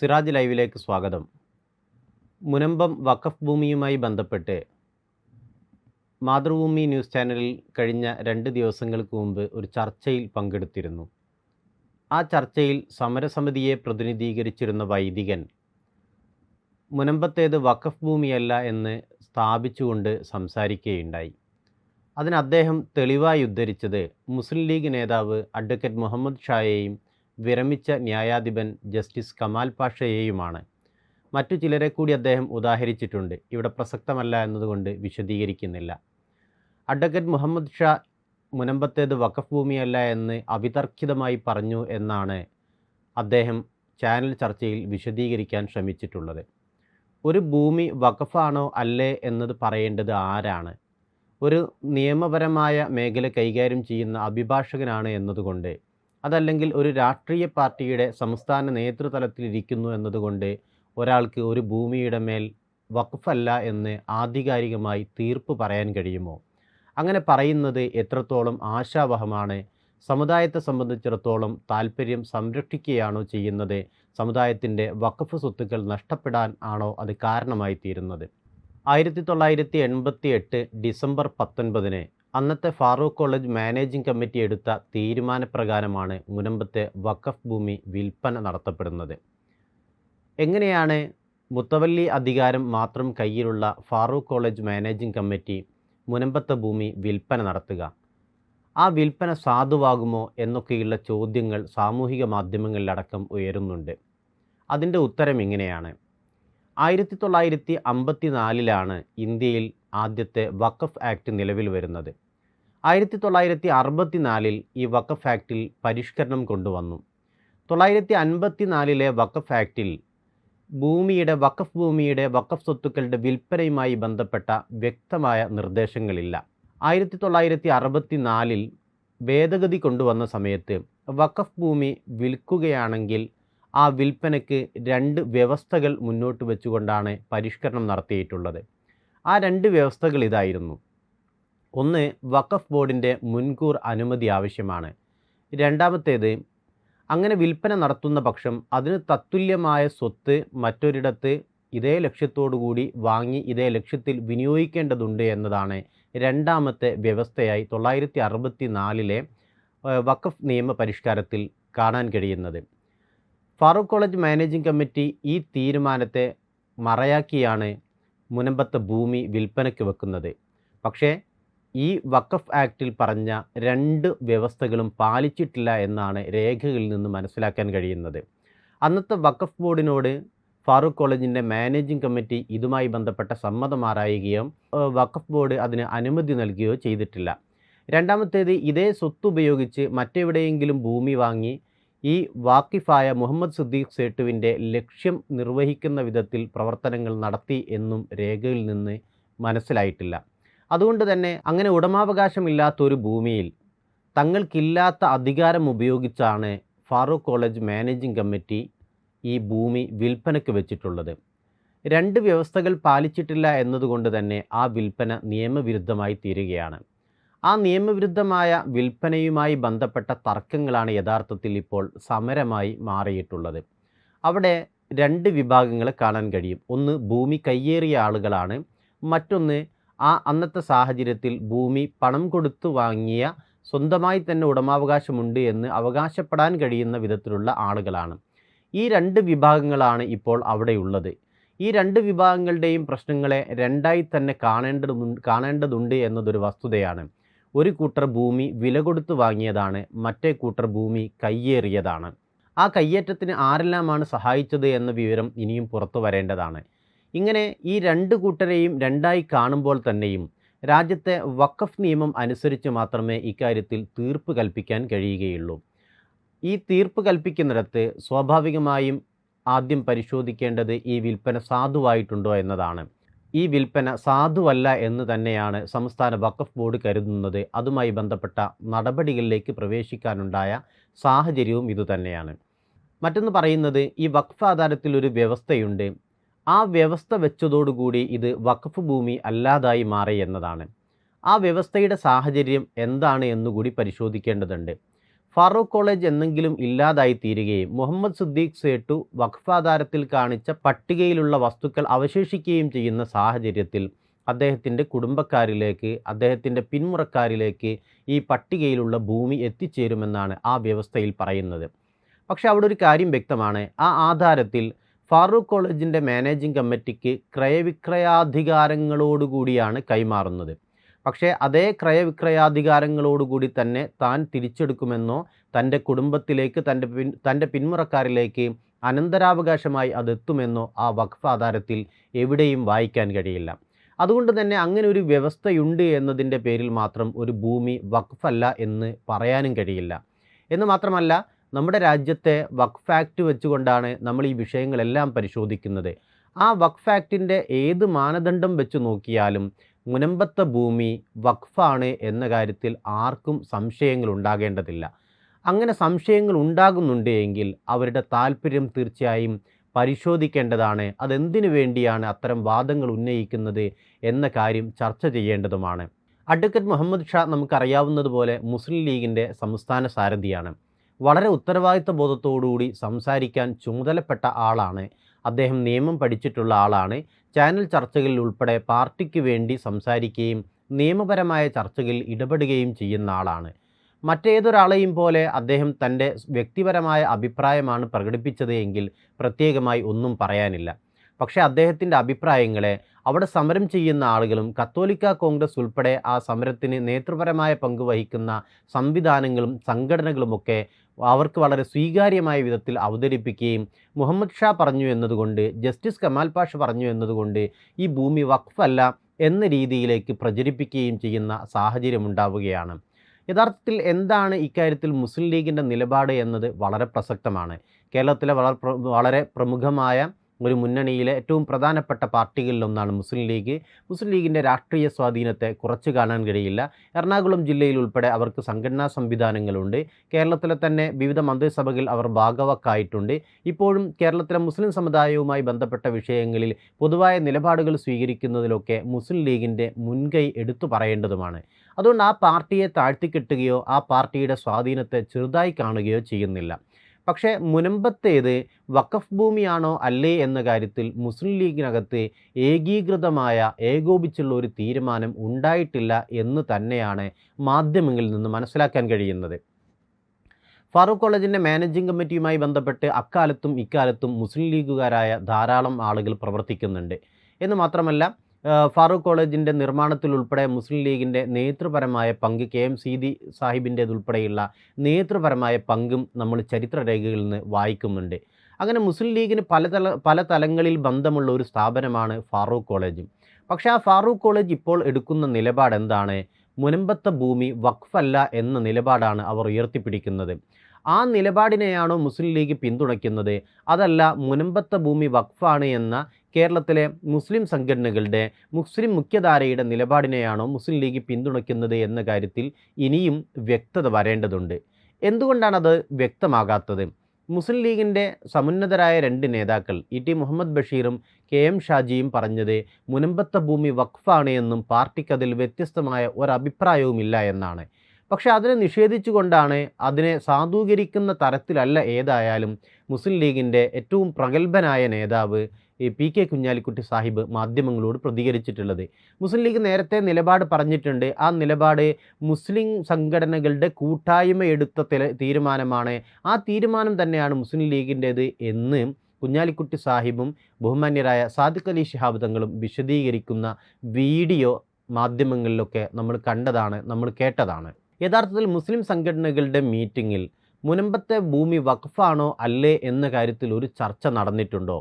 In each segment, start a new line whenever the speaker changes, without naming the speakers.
സിറാജ് ലൈവിലേക്ക് സ്വാഗതം. മുനമ്പം വഖഫ് ഭൂമിയുമായി ബന്ധപ്പെട്ട് മാതൃഭൂമി ന്യൂസ് ചാനലിൽ കഴിഞ്ഞ രണ്ട് ദിവസങ്ങൾക്ക് മുമ്പ് ഒരു ചർച്ചയിൽ പങ്കെടുത്തിരുന്നു. ആ ചർച്ചയിൽ സമരസമിതിയെ പ്രതിനിധീകരിച്ചിരുന്ന വൈദികൻ മുനമ്പത്തേത് വഖഫ് ഭൂമിയല്ല എന്ന് സ്ഥാപിച്ചുകൊണ്ട് സംസാരിക്കുകയുണ്ടായി. അതിന് അദ്ദേഹം തെളിവായി ഉദ്ധരിച്ചത് മുസ്ലിം ലീഗ് നേതാവ് അഡ്വക്കേറ്റ് മുഹമ്മദ് ഷായെയും വിരമിച്ച ന്യായാധിപൻ ജസ്റ്റിസ് കമാൽ പാഷയെയുമാണ്. മറ്റു ചിലരെ കൂടി അദ്ദേഹം ഉദാഹരിച്ചിട്ടുണ്ട്. ഇവിടെ പ്രസക്തമല്ല എന്നതുകൊണ്ട് വിശദീകരിക്കുന്നില്ല. അഡ്വക്കേറ്റ് മുഹമ്മദ് ഷാ മുനമ്പത്തേത് വഖഫ് ഭൂമിയല്ല എന്ന് അവിതർക്കിതമായി പറഞ്ഞു എന്നാണ് അദ്ദേഹം ചാനൽ ചർച്ചയിൽ വിശദീകരിക്കാൻ ശ്രമിച്ചിട്ടുള്ളത്. ഒരു ഭൂമി വഖഫാണോ അല്ലേ എന്നത് പറയേണ്ടത് ആരാണ്? ഒരു നിയമപരമായ മേഖല കൈകാര്യം ചെയ്യുന്ന അഭിഭാഷകനാണ് എന്നതുകൊണ്ട് അതല്ലെങ്കിൽ ഒരു രാഷ്ട്രീയ പാർട്ടിയുടെ സംസ്ഥാന നേതൃതലത്തിലിരിക്കുന്നു എന്നതുകൊണ്ട് ഒരാൾക്ക് ഒരു ഭൂമിയുടെ മേൽ വഖഫല്ല എന്ന് ആധികാരികമായി തീർപ്പ് പറയാൻ കഴിയുമോ? അങ്ങനെ പറയുന്നത് എത്രത്തോളം ആശാവഹമാണ്? സമുദായത്തെ സംബന്ധിച്ചിടത്തോളം താല്പര്യം സംരക്ഷിക്കുകയാണോ ചെയ്യുന്നത്? സമുദായത്തിന്റെ വഖഫ് സ്വത്തുക്കൾ നഷ്ടപ്പെടാൻ ആണോ അത് കാരണമായി തീരുന്നത് ആയിരത്തി തൊള്ളായിരത്തി എൺപത്തി എട്ട് ഡിസംബർ പത്തൊൻപതിന് അന്നത്തെ ഫാറൂഖ് കോളേജ് മാനേജിംഗ് കമ്മിറ്റി എടുത്ത തീരുമാനപ്രകാരമാണ് മുനമ്പത്തെ വഖഫ് ഭൂമി വിൽപ്പന നടത്തപ്പെടുന്നത്. എങ്ങനെയാണ് മുത്തവല്ലി അധികാരം മാത്രം കയ്യിലുള്ള ഫാറൂഖ് കോളേജ് മാനേജിംഗ് കമ്മിറ്റി മുനമ്പത്തെ ഭൂമി വിൽപ്പന നടത്തുക? ആ വിൽപ്പന സാധുവാകുമോ എന്നൊക്കെയുള്ള ചോദ്യങ്ങൾ സാമൂഹിക മാധ്യമങ്ങളിലടക്കം ഉയരുന്നുണ്ട്. അതിന്റെ ഉത്തരം ഇങ്ങനെയാണ്. ആയിരത്തി തൊള്ളായിരത്തി അമ്പത്തി നാലിലാണ് ഇന്ത്യയിൽ ആദ്യത്തെ വഖഫ് ആക്ട് നിലവിൽ വരുന്നത്. ആയിരത്തി തൊള്ളായിരത്തി അറുപത്തി നാലിൽ ഈ വഖഫ് ആക്ടിൽ പരിഷ്കരണം കൊണ്ടുവന്നു. തൊള്ളായിരത്തി അൻപത്തി നാലിലെ വഖഫ് ആക്ടിൽ ഭൂമിയുടെ വഖഫ് ഭൂമിയുടെ വഖഫ് സ്വത്തുക്കളുടെ വിൽപ്പനയുമായി ബന്ധപ്പെട്ട വ്യക്തമായ നിർദ്ദേശങ്ങളില്ല. ആയിരത്തി തൊള്ളായിരത്തി അറുപത്തി നാലിൽ ഭേദഗതി കൊണ്ടുവന്ന സമയത്ത് വഖഫ് ഭൂമി വിൽക്കുകയാണെങ്കിൽ ആ വിൽപ്പനയ്ക്ക് രണ്ട് വ്യവസ്ഥകൾ മുന്നോട്ട് വെച്ചുകൊണ്ടാണ് പരിഷ്കരണം നടത്തിയിട്ടുള്ളത്. ആ രണ്ട് വ്യവസ്ഥകൾ ഇതായിരുന്നു. ഒന്ന് വഖഫ് ബോർഡിന്റെ മുൻകൂർ അനുമതി ആവശ്യമാണ്. രണ്ടാമത്തേത് അങ്ങനെ വിൽപ്പന നടത്തുന്ന പക്ഷം അതിന് തത്തുല്യമായ സ്വത്ത് മറ്റൊരിടത്ത് ഇതേ ലക്ഷ്യത്തോടുകൂടി വാങ്ങി ഇതേ ലക്ഷ്യത്തിൽ വിനിയോഗിക്കേണ്ടതുണ്ട് എന്നതാണ് രണ്ടാമത്തെ വ്യവസ്ഥയായി തൊള്ളായിരത്തി അറുപത്തി നാലിലെ വഖഫ് നിയമ പരിഷ്കാരത്തിൽ കാണാൻ കഴിയുന്നത്. ഫാറൂഖ് കോളേജ് മാനേജിംഗ് കമ്മിറ്റി ഈ തീരുമാനത്തെ മറയാക്കിയാണ് മുനമ്പത്തെ ഭൂമി വിൽപ്പനയ്ക്ക് വെക്കുന്നത്. പക്ഷേ ഈ വഖഫ് ആക്റ്റിൽ പറഞ്ഞ രണ്ട് വ്യവസ്ഥകളും പാലിച്ചിട്ടില്ല എന്നാണ് രേഖകളിൽ നിന്ന് മനസ്സിലാക്കാൻ കഴിയുന്നത്. അന്നത്തെ വഖഫ് ബോർഡിനോട് ഫാറൂഖ് കോളേജിന്റെ മാനേജിംഗ് കമ്മിറ്റി ഇതുമായി ബന്ധപ്പെട്ട സമ്മതം ആരായുകയോ വഖഫ് ബോർഡ് അതിന് അനുമതി നൽകുകയോ ചെയ്തിട്ടില്ല. രണ്ടാമത്തേത് ഇതേ സ്വത്ത് ഉപയോഗിച്ച് മറ്റെവിടെയെങ്കിലും ഭൂമി വാങ്ങി ഈ വാക്കിഫായ മുഹമ്മദ് സുദ്ദീഖ് സേട്ടുവിന്റെ ലക്ഷ്യം നിർവഹിക്കുന്ന വിധത്തിൽ പ്രവർത്തനങ്ങൾ നടത്തി എന്നും രേഖയിൽ നിന്ന് മനസ്സിലായിട്ടില്ല. അതുകൊണ്ട് തന്നെ അങ്ങനെ ഉടമാവകാശമില്ലാത്ത ഒരു ഭൂമിയിൽ തങ്ങൾക്കില്ലാത്ത അധികാരം ഉപയോഗിച്ചാണ് ഫാറൂഖ് കോളേജ് മാനേജിംഗ് കമ്മിറ്റി ഈ ഭൂമി വിൽപ്പനയ്ക്ക് വെച്ചിട്ടുള്ളത്. രണ്ട് വ്യവസ്ഥകൾ പാലിച്ചിട്ടില്ല എന്നതുകൊണ്ട് തന്നെ ആ വിൽപ്പന നിയമവിരുദ്ധമായി തീരുകയാണ്. ആ നിയമവിരുദ്ധമായ വിൽപ്പനയുമായി ബന്ധപ്പെട്ട തർക്കങ്ങളാണ് യഥാർത്ഥത്തിൽ ഇപ്പോൾ സമരമായി മാറിയിട്ടുള്ളത്. അവിടെ രണ്ട് വിഭാഗങ്ങളെ കാണാൻ കഴിയും. ഒന്ന് ഭൂമി കയ്യേറിയ ആളുകളാണ്. മറ്റൊന്ന് ആ അന്നത്തെ സാഹചര്യത്തിൽ ഭൂമി പണം കൊടുത്തു വാങ്ങിയ സ്വന്തമായി തന്നെ ഉടമാവകാശമുണ്ട് എന്ന് അവകാശപ്പെടാൻ കഴിയുന്ന വിധത്തിലുള്ള ആളുകളാണ്. ഈ രണ്ട് വിഭാഗങ്ങളാണ് ഇപ്പോൾ അവിടെയുള്ളത്. ഈ രണ്ട് വിഭാഗങ്ങളുടെയും പ്രശ്നങ്ങളെ രണ്ടായി തന്നെ കാണേണ്ടതുണ്ട് കാണേണ്ടതുണ്ട് എന്നതൊരു വസ്തുതയാണ്. ഒരു കൂട്ടർ ഭൂമി വില കൊടുത്തു വാങ്ങിയതാണ് മറ്റേ കൂട്ടർ ഭൂമി കയ്യേറിയതാണ്. ആ കയ്യേറ്റത്തിന് ആരെല്ലാമാണ് സഹായിച്ചത് എന്ന വിവരം ഇനിയും പുറത്തു വരേണ്ടതാണ്. ഇങ്ങനെ ഈ രണ്ട് കൂട്ടരെയും രണ്ടായി കാണുമ്പോൾ തന്നെയും രാജ്യത്തെ വഖഫ് നിയമം അനുസരിച്ച് മാത്രമേ ഇക്കാര്യത്തിൽ തീർപ്പ് കൽപ്പിക്കാൻ കഴിയുകയുള്ളൂ. ഈ തീർപ്പ് കൽപ്പിക്കുന്നിടത്ത് സ്വാഭാവികമായും ആദ്യം പരിശോധിക്കേണ്ടത് ഈ വിൽപ്പന സാധുവായിട്ടുണ്ടോ എന്നതാണ്. ഈ വിൽപ്പന സാധുവല്ല എന്ന് തന്നെയാണ് സംസ്ഥാന വഖഫ് ബോർഡ് കരുതുന്നത്. അതുമായി ബന്ധപ്പെട്ട നടപടികളിലേക്ക് പ്രവേശിക്കാനുണ്ടായ സാഹചര്യവും ഇതുതന്നെയാണ് മറ്റൊന്ന് പറയുന്നത് ഈ വഖഫ് ആധാരത്തിൽ ഒരു വ്യവസ്ഥയുണ്ട്. ആ വ്യവസ്ഥ വെച്ചതോടുകൂടി ഇത് വഖഫ് ഭൂമി അല്ലാതായി മാറി എന്നതാണ്. ആ വ്യവസ്ഥയുടെ സാഹചര്യം എന്താണ് എന്നുകൂടി പരിശോധിക്കേണ്ടതുണ്ട്. ഫാറൂഖ് കോളേജ് എന്നെങ്കിലും ഇല്ലാതായി തീരുകയും മുഹമ്മദ് സുദ്ദീഖ് സേട്ടു വഖഫാധാരത്തിൽ കാണിച്ച പട്ടികയിലുള്ള വസ്തുക്കൾ അവശേഷിക്കുകയും ചെയ്യുന്ന സാഹചര്യത്തിൽ അദ്ദേഹത്തിന്റെ കുടുംബക്കാരിലേക്ക് അദ്ദേഹത്തിന്റെ പിന്മുറക്കാരിലേക്ക് ഈ പട്ടികയിലുള്ള ഭൂമി എത്തിച്ചേരുമെന്നാണ് ആ വ്യവസ്ഥയിൽ പറയുന്നത്. പക്ഷെ അവിടെ ഒരു കാര്യം വ്യക്തമാണ്. ആ ആധാരത്തിൽ ഫാറൂഖ് കോളേജിന്റെ മാനേജിംഗ് കമ്മിറ്റിക്ക് ക്രയവിക്രയാധികാരങ്ങളോടുകൂടിയാണ് കൈമാറുന്നത്. പക്ഷേ അതേ ക്രയവിക്രയാധികാരങ്ങളോടുകൂടി തന്നെ താൻ തിരിച്ചെടുക്കുമെന്നോ തന്റെ കുടുംബത്തിലേക്ക് തന്റെ പിൻ തന്റെ പിന്മുറക്കാരിലേക്ക് അനന്തരാവകാശമായി അതെത്തുമെന്നോ ആ വഖഫ് ആധാരത്തിൽ എവിടെയും വായിക്കാൻ കഴിയില്ല. അതുകൊണ്ട് തന്നെ അങ്ങനെ ഒരു വ്യവസ്ഥയുണ്ട് എന്നതിന്റെ പേരിൽ മാത്രം ഒരു ഭൂമി വഖഫല്ല എന്ന് പറയാനും കഴിയില്ല. എന്ന് മാത്രമല്ല നമ്മുടെ രാജ്യത്തെ വഖഫ് ആക്ട് വെച്ചുകൊണ്ടാണ് നമ്മൾ ഈ വിഷയങ്ങളെല്ലാം പരിശോധിക്കുന്നത്. ആ വഖഫ് ആക്ടിന്റെ ഏത് മാനദണ്ഡം വെച്ച് നോക്കിയാലും മുനമ്പത്തെ ഭൂമി വഖഫാണ് എന്ന കാര്യത്തിൽ ആർക്കും സംശയങ്ങൾ ഉണ്ടാകേണ്ടതില്ല അങ്ങനെ സംശയങ്ങൾ ഉണ്ടാകുന്നുണ്ട് എങ്കിൽ അവരുടെ താല്പര്യം തീർച്ചയായും പരിശോധിക്കേണ്ടതാണ്. അതെന്തിനു വേണ്ടിയാണ് അത്തരം വാദങ്ങൾ ഉന്നയിക്കുന്നത് എന്ന കാര്യം ചർച്ച ചെയ്യേണ്ടതുമാണ്. അഡ്വക്കേറ്റ് മുഹമ്മദ് ഷാ നമുക്കറിയാവുന്നതുപോലെ മുസ്ലിം ലീഗിന്റെ സംസ്ഥാന സാരഥിയാണ്. വളരെ ഉത്തരവാദിത്ത ബോധത്തോടുകൂടി സംസാരിക്കാൻ ചുമതലപ്പെട്ട ആളാണ്. അദ്ദേഹം നിയമം പഠിച്ചിട്ടുള്ള ആളാണ്. ചാനൽ ചർച്ചകളിൽ ഉൾപ്പെടെ പാർട്ടിക്ക് വേണ്ടി സംസാരിക്കുകയും നിയമപരമായ ചർച്ചകളിൽ ഇടപെടുകയും ചെയ്യുന്ന ആളാണ്. മറ്റേതൊരാളെയും പോലെ അദ്ദേഹം തന്റെ വ്യക്തിപരമായ അഭിപ്രായമാണ് പ്രകടിപ്പിച്ചത് എങ്കിൽ പ്രത്യേകമായി ഒന്നും പറയാനില്ല. പക്ഷേ അദ്ദേഹത്തിന്റെ അഭിപ്രായങ്ങളെ അവിടെ സമരം ചെയ്യുന്ന ആളുകളും കത്തോലിക്ക കോൺഗ്രസ് ഉൾപ്പെടെ ആ സമരത്തിന് നേതൃപരമായ പങ്ക് വഹിക്കുന്ന സംവിധാനങ്ങളും സംഘടനകളുമൊക്കെ അവർക്ക് വളരെ സ്വീകാര്യമായ വിധത്തിൽ അവതരിപ്പിക്കുകയും മുഹമ്മദ് ഷാ പറഞ്ഞു എന്നതുകൊണ്ട് ജസ്റ്റിസ് കമാൽ പാഷ പറഞ്ഞു എന്നതുകൊണ്ട് ഈ ഭൂമി വഖഫല്ല എന്ന രീതിയിലേക്ക് പ്രചരിപ്പിക്കുകയും ചെയ്യുന്ന സാഹചര്യം ഉണ്ടാവുകയാണ്. യഥാർത്ഥത്തിൽ എന്താണ് ഇക്കാര്യത്തിൽ മുസ്ലിം ലീഗിന്റെ നിലപാട് എന്നത് വളരെ പ്രസക്തമാണ്. കേരളത്തിലെ വളരെ വളരെ പ്രമുഖമായ ഒരു മുന്നണിയിലെ ഏറ്റവും പ്രധാനപ്പെട്ട പാർട്ടികളിലൊന്നാണ് മുസ്ലിം ലീഗ്. മുസ്ലിം ലീഗിന്റെ രാഷ്ട്രീയ സ്വാധീനത്തെ കുറച്ച് കാണാൻ കഴിയില്ല. എറണാകുളം ജില്ലയിൽ ഉൾപ്പെടെ അവർക്ക് സംഘടനാ സംവിധാനങ്ങളുണ്ട്. കേരളത്തിലെ തന്നെ വിവിധ മന്ത്രിസഭകളിൽ അവർ ഭാഗവക്കായിട്ടുണ്ട്. ഇപ്പോഴും കേരളത്തിലെ മുസ്ലിം സമുദായവുമായി ബന്ധപ്പെട്ട വിഷയങ്ങളിൽ പൊതുവായ നിലപാടുകൾ സ്വീകരിക്കുന്നതിലൊക്കെ മുസ്ലിം ലീഗിന്റെ മുൻകൈ എടുത്തു പറയേണ്ടതുമാണ്. അതുകൊണ്ട് ആ പാർട്ടിയെ താഴ്ത്തിക്കെട്ടുകയോ ആ പാർട്ടിയുടെ സ്വാധീനത്തെ ചെറുതായി കാണുകയോ ചെയ്യുന്നില്ല. പക്ഷേ മുനമ്പത്തേത് വഖഫ് ഭൂമിയാണോ അല്ലേ എന്ന കാര്യത്തിൽ മുസ്ലിം ലീഗിനകത്ത് ഏകീകൃതമായ ഏകോപിച്ചുള്ള ഒരു തീരുമാനം ഉണ്ടായിട്ടില്ല എന്ന് തന്നെയാണ് മാധ്യമങ്ങളിൽ നിന്ന് മനസ്സിലാക്കാൻ കഴിയുന്നത്. ഫാറൂഖ് കോളേജിന്റെ മാനേജിംഗ് കമ്മിറ്റിയുമായി ബന്ധപ്പെട്ട് അക്കാലത്തും ഇക്കാലത്തും മുസ്ലിം ലീഗുകാരായ ധാരാളം ആളുകൾ പ്രവർത്തിക്കുന്നുണ്ട്. എന്ന് മാത്രമല്ല ഫാറൂഖ് കോളേജിന്റെ നിർമ്മാണത്തിൽ ഉൾപ്പെടെ മുസ്ലിം ലീഗിന്റെ നേതൃപരമായ പങ്ക് കെ എം സീതി സാഹിബിന്റേതുൾപ്പെടെയുള്ള നേതൃപരമായ പങ്കും നമ്മൾ ചരിത്രരേഖകളിൽ നിന്ന് വായിക്കുന്നുണ്ട്. അങ്ങനെ മുസ്ലിം ലീഗിന് പല തല പല തലങ്ങളിൽ ബന്ധമുള്ള ഒരു സ്ഥാപനമാണ് ഫാറൂഖ് കോളേജ്. പക്ഷേ ആ ഫാറൂഖ് കോളേജ് ഇപ്പോൾ എടുക്കുന്ന നിലപാട് എന്താണ് മുനമ്പത്തെ ഭൂമി വഖഫല്ല എന്ന നിലപാടാണ് അവർ ഉയർത്തിപ്പിടിക്കുന്നത്. ആ നിലപാടിനെയാണോ മുസ്ലിം ലീഗ് പിന്തുണയ്ക്കുന്നത്? അതല്ല മുനമ്പത്ത ഭൂമി വഖഫാണ് എന്ന കേരളത്തിലെ മുസ്ലിം സംഘടനകളുടെ മുസ്ലിം മുഖ്യധാരയുടെ നിലപാടിനെയാണോ മുസ്ലിം ലീഗ് പിന്തുണയ്ക്കുന്നത് എന്ന കാര്യത്തിൽ ഇനിയും വ്യക്തത വരേണ്ടതുണ്ട്. എന്തുകൊണ്ടാണത് വ്യക്തമാകാത്തത്? മുസ്ലിം ലീഗിന്റെ സമുന്നതരായ രണ്ട് നേതാക്കൾ ഇ ടി മുഹമ്മദ് ബഷീറും കെ എം ഷാജിയും പറഞ്ഞത് മുനമ്പത്ത ഭൂമി വഖഫാണ് എന്നും പാർട്ടിക്കതിൽ വ്യത്യസ്തമായ ഒരഭിപ്രായവുമില്ല എന്നാണ്. പക്ഷേ അതിനെ നിഷേധിച്ചുകൊണ്ടാണ് അതിനെ സാധൂകരിക്കുന്ന തരത്തിലല്ല ഏതായാലും മുസ്ലിം ലീഗിന്റെ ഏറ്റവും പ്രഗത്ഭനായ നേതാവ് പി കെ കുഞ്ഞാലിക്കുട്ടി സാഹിബ് മാധ്യമങ്ങളോട് പ്രതികരിച്ചിട്ടുള്ളത്. മുസ്ലിം ലീഗ് നേരത്തെ നിലപാട് പറഞ്ഞിട്ടുണ്ട്. ആ നിലപാട് മുസ്ലിം സംഘടനകളുടെ കൂട്ടായ്മ എടുത്ത തീരുമാനമാണ്. ആ തീരുമാനം തന്നെയാണ് മുസ്ലിം ലീഗിന്റേത് എന്ന് കുഞ്ഞാലിക്കുട്ടി സാഹിബും ബഹുമാന്യരായ സാദിഖ് അലി ശിഹാബ് തങ്ങളും വിശദീകരിക്കുന്ന വീഡിയോ മാധ്യമങ്ങളിലൊക്കെ നമ്മൾ കണ്ടതാണ് നമ്മൾ കേട്ടതാണ്. യഥാർത്ഥത്തിൽ മുസ്ലിം സംഘടനകളുടെ മീറ്റിങ്ങിൽ മുനമ്പത്തെ ഭൂമി വഖഫാണോ അല്ലേ എന്ന കാര്യത്തിൽ ഒരു ചർച്ച നടന്നിട്ടുണ്ടോ?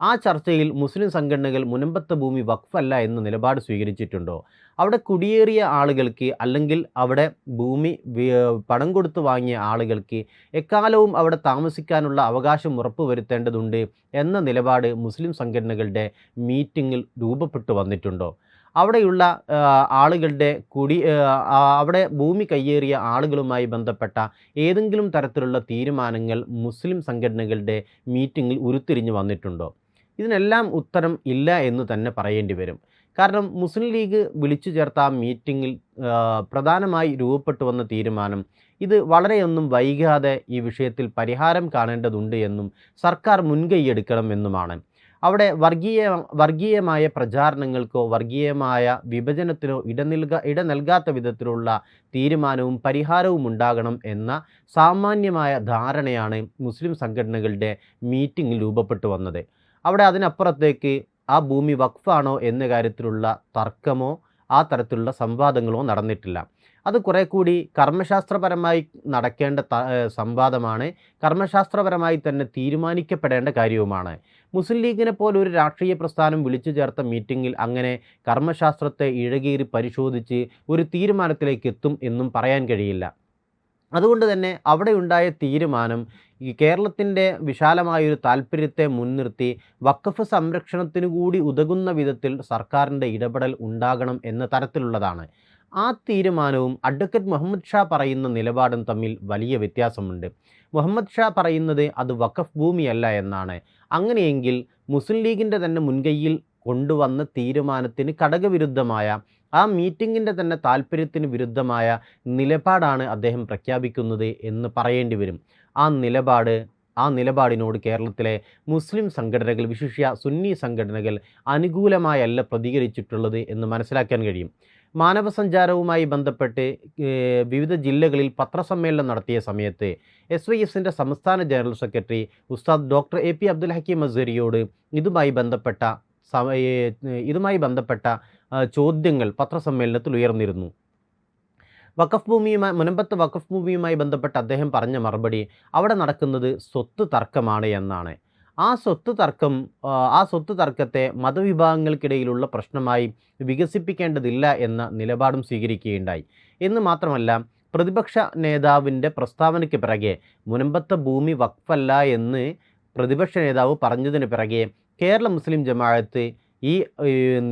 ആ ചർച്ചയിൽ മുസ്ലിം സംഘടനകൾ മുനമ്പത്തെ ഭൂമി വഖഫല്ല എന്ന നിലപാട് സ്വീകരിച്ചിട്ടുണ്ടോ? അവിടെ കുടിയേറിയ ആളുകൾക്ക് അല്ലെങ്കിൽ അവിടെ ഭൂമി പണം കൊടുത്ത് വാങ്ങിയ ആളുകൾക്ക് എക്കാലവും അവിടെ താമസിക്കാനുള്ള അവകാശം ഉറപ്പുവരുത്തേണ്ടതുണ്ട് എന്ന നിലപാട് മുസ്ലിം സംഘടനകളുടെ മീറ്റിങ്ങിൽ രൂപപ്പെട്ടു വന്നിട്ടുണ്ടോ? അവിടെയുള്ള ആളുകളുടെ കുടി അവിടെ ഭൂമി കയ്യേറിയ ആളുകളുമായി ബന്ധപ്പെട്ട ഏതെങ്കിലും തരത്തിലുള്ള തീരുമാനങ്ങൾ മുസ്ലിം സംഘടനകളുടെ മീറ്റിങ്ങിൽ ഉരുത്തിരിഞ്ഞു വന്നിട്ടുണ്ടോ? ഇതിനെല്ലാം ഉത്തരം ഇല്ല എന്ന് തന്നെ പറയേണ്ടി വരും. കാരണം മുസ്ലിം ലീഗ് വിളിച്ചു ചേർത്ത ആ മീറ്റിങ്ങിൽ പ്രധാനമായി രൂപപ്പെട്ടു വന്ന തീരുമാനം ഇത് വളരെയൊന്നും വൈകാതെ ഈ വിഷയത്തിൽ പരിഹാരം കാണേണ്ടതുണ്ട് എന്നും സർക്കാർ മുൻകൈയെടുക്കണം എന്നുമാണ്. അവിടെ വർഗീയ വർഗീയമായ പ്രചാരണങ്ങൾക്കോ വർഗീയമായ വിഭജനത്തിനോ ഇട നൽക ഇട നൽകാത്ത വിധത്തിലുള്ള തീരുമാനവും പരിഹാരവും ഉണ്ടാകണം എന്ന സാമാന്യമായ ധാരണയാണ് മുസ്ലിം സംഘടനകളുടെ മീറ്റിംഗിൽ രൂപപ്പെട്ടു വന്നത്. അവിടെ അതിനപ്പുറത്തേക്ക് ആ ഭൂമി വഖഫാണോ എന്ന കാര്യത്തിലുള്ള തർക്കമോ ആ തരത്തിലുള്ള സംവാദങ്ങളോ നടന്നിട്ടില്ല. അത് കുറേ കൂടി കർമ്മശാസ്ത്രപരമായി നടക്കേണ്ട സംവാദമാണ്. കർമ്മശാസ്ത്രപരമായി തന്നെ തീരുമാനിക്കപ്പെടേണ്ട കാര്യവുമാണ്. മുസ്ലിം ലീഗിനെ പോലെ ഒരു രാഷ്ട്രീയ പ്രസ്ഥാനം വിളിച്ചു ചേർത്ത മീറ്റിങ്ങിൽ അങ്ങനെ കർമ്മശാസ്ത്രത്തെ ഇഴകീറി പരിശോധിച്ച് ഒരു തീരുമാനത്തിലേക്ക് എത്തും എന്നും പറയാൻ കഴിയില്ല. അതുകൊണ്ട് തന്നെ അവിടെ ഉണ്ടായ തീരുമാനം ഈ കേരളത്തിന്റെ വിശാലമായൊരു താല്പര്യത്തെ മുൻനിർത്തി വക്കഫ് സംരക്ഷണത്തിനു കൂടി ഉതകുന്ന വിധത്തിൽ സർക്കാരിന്റെ ഇടപെടൽ ഉണ്ടാകണം എന്ന തരത്തിലുള്ളതാണ്. ആ തീരുമാനവും അഡ്വക്കേറ്റ് മുഹമ്മദ് ഷാ പറയുന്ന നിലപാടും തമ്മിൽ വലിയ വ്യത്യാസമുണ്ട്. മുഹമ്മദ് ഷാ പറയുന്നത് അത് വഖഫ് ഭൂമിയല്ല എന്നാണ്. അങ്ങനെയെങ്കിൽ മുസ്ലിം ലീഗിന്റെ തന്നെ മുൻകൈയിൽ കൊണ്ടുവന്ന തീരുമാനത്തിന് ഘടകവിരുദ്ധമായ ആ മീറ്റിങ്ങിന്റെ തന്നെ താല്പര്യത്തിന് വിരുദ്ധമായ നിലപാടാണ് അദ്ദേഹം പ്രഖ്യാപിക്കുന്നത് എന്ന് പറയേണ്ടി വരും. ആ നിലപാട് ആ നിലപാടിനോട് കേരളത്തിലെ മുസ്ലിം സംഘടനകൾ വിശിഷ്യ സുന്നി സംഘടനകൾ അനുകൂലമായല്ല പ്രതികരിച്ചിട്ടുള്ളത് എന്ന് മനസ്സിലാക്കാൻ കഴിയും. മാനവസഞ്ചാരവുമായി ബന്ധപ്പെട്ട് വിവിധ ജില്ലകളിൽ പത്രസമ്മേളനം നടത്തിയ സമയത്ത് എസ് വൈ എസിന്റെ സംസ്ഥാന ജനറൽ സെക്രട്ടറി ഉസ്താദ് doctor A P Abdul Hakeem അസേരിയോട് ഇതുമായി ബന്ധപ്പെട്ട ഇതുമായി ബന്ധപ്പെട്ട ചോദ്യങ്ങൾ പത്രസമ്മേളനത്തിൽ ഉയർന്നിരുന്നു. വഖഫ് ഭൂമിയുമായി മുനമ്പത്ത് വഖഫ് ഭൂമിയുമായി ബന്ധപ്പെട്ട് അദ്ദേഹം പറഞ്ഞ മറുപടി അവിടെ നടക്കുന്നത് സ്വത്ത് തർക്കമാണ് എന്നാണ്. ആ സ്വത്ത് തർക്കം ആ, സ്വത്ത് തർക്കത്തെ മതവിഭാഗങ്ങൾക്കിടയിലുള്ള പ്രശ്നമായി വികസിപ്പിക്കേണ്ടതില്ല എന്ന നിലപാടും സ്വീകരിക്കുകയുണ്ടായി. എന്ന് മാത്രമല്ല പ്രതിപക്ഷ നേതാവിന്റെ പ്രസ്താവനയ്ക്ക് പിറകെ മുനമ്പത്ത ഭൂമി വഖഫല്ല എന്ന് പ്രതിപക്ഷ നേതാവ് പറഞ്ഞതിന് പിറകെ കേരള മുസ്ലിം ജമാഅത്ത് ഈ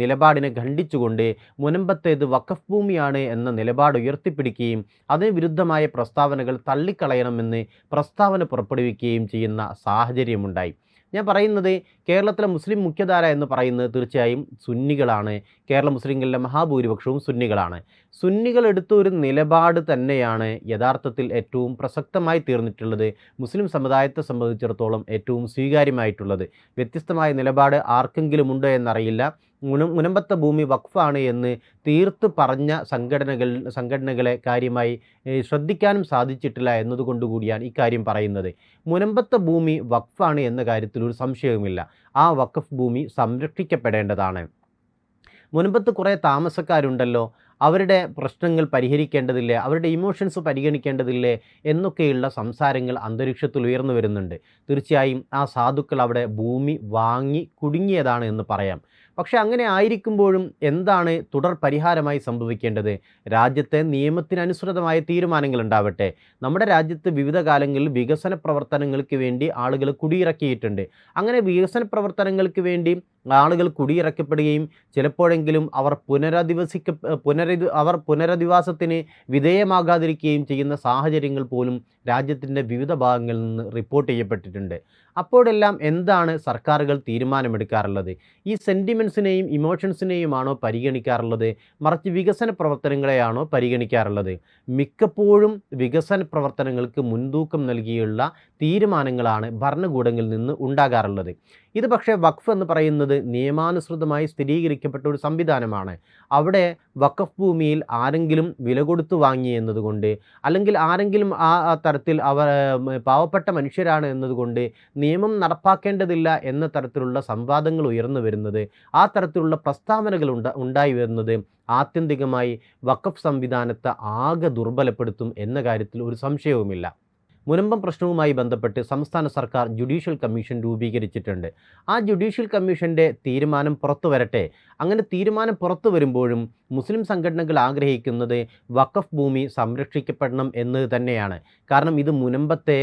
നിലപാടിനെ ഖണ്ഡിച്ചുകൊണ്ട് മുനമ്പത്തേത് വഖഫ് ഭൂമിയാണ് എന്ന നിലപാട് ഉയർത്തിപ്പിടിക്കുകയും അതിന് വിരുദ്ധമായ പ്രസ്താവനകൾ തള്ളിക്കളയണമെന്ന് പ്രസ്താവന പുറപ്പെടുവിക്കുകയും ചെയ്യുന്ന സാഹചര്യമുണ്ടായി. ഞാൻ പറയുന്നത് കേരളത്തിലെ മുസ്ലിം മുഖ്യധാര എന്ന് പറയുന്നത് തീർച്ചയായും സുന്നികളാണ്. കേരള മുസ്ലിങ്ങളിലെ മഹാഭൂരിപക്ഷവും സുന്നികളാണ്. സുന്നികൾ എടുത്ത ഒരു നിലപാട് തന്നെയാണ് യഥാർത്ഥത്തിൽ ഏറ്റവും പ്രസക്തമായി തീർന്നിട്ടുള്ളത്. മുസ്ലിം സമുദായത്തെ സംബന്ധിച്ചിടത്തോളം ഏറ്റവും സ്വീകാര്യമായിട്ടുള്ളത്. വ്യത്യസ്തമായ നിലപാട് ആർക്കെങ്കിലും ഉണ്ടോ എന്നറിയില്ല. മുനമ്പത്തെ ഭൂമി വഖഫാണ് എന്ന് തീർത്ത് പറഞ്ഞ സംഘടനകൾ സംഘടനകളെ കാര്യമായി ശ്രദ്ധിക്കാനും സാധിച്ചിട്ടില്ല എന്നതുകൊണ്ടുകൂടിയാണ് ഇക്കാര്യം പറയുന്നത്. മുനമ്പത്തെ ഭൂമി വഖഫാണ് എന്ന കാര്യത്തിൽ ഒരു സംശയവുമില്ല. ആ വഖഫ് ഭൂമി സംരക്ഷിക്കപ്പെടേണ്ടതാണ്. മുൻപത്ത് കുറേ താമസക്കാരുണ്ടല്ലോ. അവരുടെ പ്രശ്നങ്ങൾ പരിഹരിക്കേണ്ടതില്ലേ? അവരുടെ ഇമോഷൻസ് പരിഗണിക്കേണ്ടതില്ലേ? എന്നൊക്കെയുള്ള സംസാരങ്ങൾ അന്തരീക്ഷത്തിൽ ഉയർന്നു വരുന്നുണ്ട്. തീർച്ചയായും ആ സാധുക്കൾ അവിടെ ഭൂമി വാങ്ങി കുടുങ്ങിയതാണ് എന്ന് പറയാം. പക്ഷെ അങ്ങനെ ആയിരിക്കുമ്പോഴും എന്താണ് തുടർ പരിഹാരമായി സംഭവിക്കേണ്ടത്? രാജ്യത്തെ നിയമത്തിനനുസൃതമായ തീരുമാനങ്ങൾ ഉണ്ടാവട്ടെ നമ്മുടെ രാജ്യത്ത് വിവിധ കാലങ്ങളിൽ വികസന പ്രവർത്തനങ്ങൾക്ക് വേണ്ടി ആളുകൾ കുടിയിറക്കിയിട്ടുണ്ട്. അങ്ങനെ വികസന പ്രവർത്തനങ്ങൾക്ക് വേണ്ടി ആളുകൾ കുടിയിറക്കപ്പെടുകയും ചിലപ്പോഴെങ്കിലും അവർ പുനരധിവസിക്ക പുനരധി അവർ പുനരധിവാസത്തിന് വിധേയമാകാതിരിക്കുകയും ചെയ്യുന്ന സാഹചര്യങ്ങൾ പോലും രാജ്യത്തിന്റെ വിവിധ ഭാഗങ്ങളിൽ നിന്ന് റിപ്പോർട്ട് ചെയ്യപ്പെട്ടിട്ടുണ്ട്. അപ്പോഴെല്ലാം എന്താണ് സർക്കാരുകൾ തീരുമാനമെടുക്കാറുള്ളത്? ഈ സെന്റിമെൻസിനെയും ഇമോഷൻസിനെയുമാണോ പരിഗണിക്കാറുള്ളത്? മറിച്ച് വികസന പ്രവർത്തനങ്ങളെയാണോ പരിഗണിക്കാറുള്ളത്? മിക്കപ്പോഴും വികസന പ്രവർത്തനങ്ങൾക്ക് മുൻതൂക്കം നൽകിയുള്ള തീരുമാനങ്ങളാണ് ഭരണകൂടങ്ങളിൽ നിന്ന് ഉണ്ടാകാറുള്ളത്. ഇത് പക്ഷേ വഖഫ് എന്ന് പറയുന്നത് നിയമാനുസൃതമായി സ്ഥിരീകരിക്കപ്പെട്ട ഒരു സംവിധാനമാണ്. അവിടെ വഖഫ് ഭൂമിയിൽ ആരെങ്കിലും വില കൊടുത്തു വാങ്ങി എന്നതുകൊണ്ട് അല്ലെങ്കിൽ ആരെങ്കിലും ആ തരത്തിൽ അവർ പാവപ്പെട്ട മനുഷ്യരാണ് എന്നതുകൊണ്ട് നിയമം നടപ്പാക്കേണ്ടതില്ല എന്ന തരത്തിലുള്ള സംവാദങ്ങൾ ഉയർന്നു വരുന്നത് ആ തരത്തിലുള്ള പ്രസ്താവനകൾ ഉണ്ട ഉണ്ടായി വരുന്നത് ആത്യന്തികമായി വഖഫ് സംവിധാനത്തെ ആകെ ദുർബലപ്പെടുത്തും എന്ന കാര്യത്തിൽ ഒരു സംശയവുമില്ല. മുനമ്പം പ്രശ്നവുമായി ബന്ധപ്പെട്ട് സംസ്ഥാന സർക്കാർ ജുഡീഷ്യൽ കമ്മീഷൻ രൂപീകരിച്ചിട്ടുണ്ട്. ആ ജുഡീഷ്യൽ കമ്മീഷന്റെ തീരുമാനം പുറത്തു വരട്ടെ. അങ്ങനെ തീരുമാനം പുറത്തു വരുമ്പോഴും മുസ്ലിം സംഘടനകൾ ആഗ്രഹിക്കുന്നത് വഖഫ് ഭൂമി സംരക്ഷിക്കപ്പെടണം എന്ന് തന്നെയാണ്. കാരണം ഇത് മുനമ്പത്തെ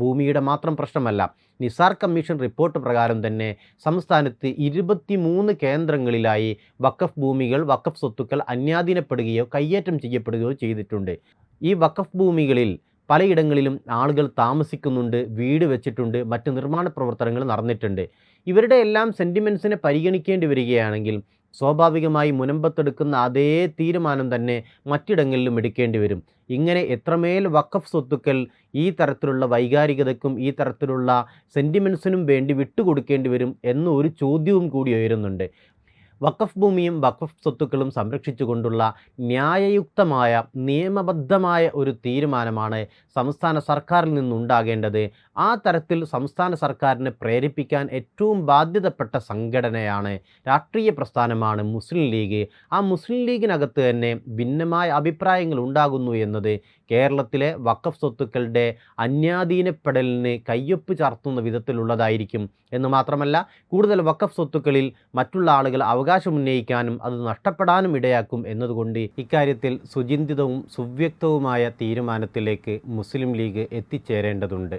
ഭൂമിയുടെ മാത്രം പ്രശ്നമല്ല. നിസാർ കമ്മീഷൻ റിപ്പോർട്ട് പ്രകാരം തന്നെ സംസ്ഥാനത്ത് ഇരുപത്തിമൂന്ന് കേന്ദ്രങ്ങളിലായി വഖഫ് ഭൂമികൾ വഖഫ് സ്വത്തുക്കൾ അന്യാധീനപ്പെടുകയോ കയ്യേറ്റം ചെയ്യപ്പെടുകയോ ചെയ്തിട്ടുണ്ട്. ഈ വഖഫ് ഭൂമികളിൽ പലയിടങ്ങളിലും ആളുകൾ താമസിക്കുന്നുണ്ട് വീട് വെച്ചിട്ടുണ്ട് മറ്റ് നിർമ്മാണ പ്രവർത്തനങ്ങൾ നടന്നിട്ടുണ്ട്. ഇവരുടെ എല്ലാം സെന്റിമെൻസിനെ പരിഗണിക്കേണ്ടി വരികയാണെങ്കിൽ സ്വാഭാവികമായി മുനമ്പത്തെടുക്കുന്ന അതേ തീരുമാനം തന്നെ മറ്റിടങ്ങളിലും എടുക്കേണ്ടി വരും. ഇങ്ങനെ എത്രമേൽ വഖഫ് സ്വത്തുക്കൾ ഈ തരത്തിലുള്ള വൈകാരികതയ്ക്കും ഈ തരത്തിലുള്ള സെന്റിമെൻസിനും വേണ്ടി വിട്ടുകൊടുക്കേണ്ടി വരും എന്നൊരു ചോദ്യവും കൂടി ഉയരുന്നുണ്ട്. വഖഫ് ഭൂമിയും വഖഫ് സ്വത്തുക്കളും സംരക്ഷിച്ചുകൊണ്ടുള്ള ന്യായയുക്തമായ നിയമബദ്ധമായ ഒരു തീരുമാനമാണ് സംസ്ഥാന സർക്കാരിൽ നിന്നുണ്ടാകേണ്ടത്. ആ തരത്തിൽ സംസ്ഥാന സർക്കാരിനെ പ്രേരിപ്പിക്കാൻ ഏറ്റവും ബാധ്യതപ്പെട്ട സംഘടനയാണ് രാഷ്ട്രീയ പ്രസ്ഥാനമാണ് മുസ്ലിം ലീഗ്. ആ മുസ്ലിം ലീഗിനകത്ത് തന്നെ ഭിന്നമായ അഭിപ്രായങ്ങൾ ഉണ്ടാകുന്നു എന്നത് കേരളത്തിലെ വക്കഫ് സ്വത്തുക്കളുടെ അന്യാധീനപ്പെടലിന് കയ്യൊപ്പ് ചാർത്തുന്ന വിധത്തിലുള്ളതായിരിക്കും. എന്ന് മാത്രമല്ല കൂടുതൽ വക്കഫ് സ്വത്തുക്കളിൽ മറ്റുള്ള ആളുകൾ അവകാശമുന്നയിക്കാനും അത് നഷ്ടപ്പെടാനും ഇടയാക്കും എന്നതുകൊണ്ട് ഇക്കാര്യത്തിൽ സുചിന്തിതവും സുവ്യക്തവുമായ തീരുമാനത്തിലേക്ക് മുസ്ലിം ലീഗ് എത്തിച്ചേരേണ്ടതുണ്ട്.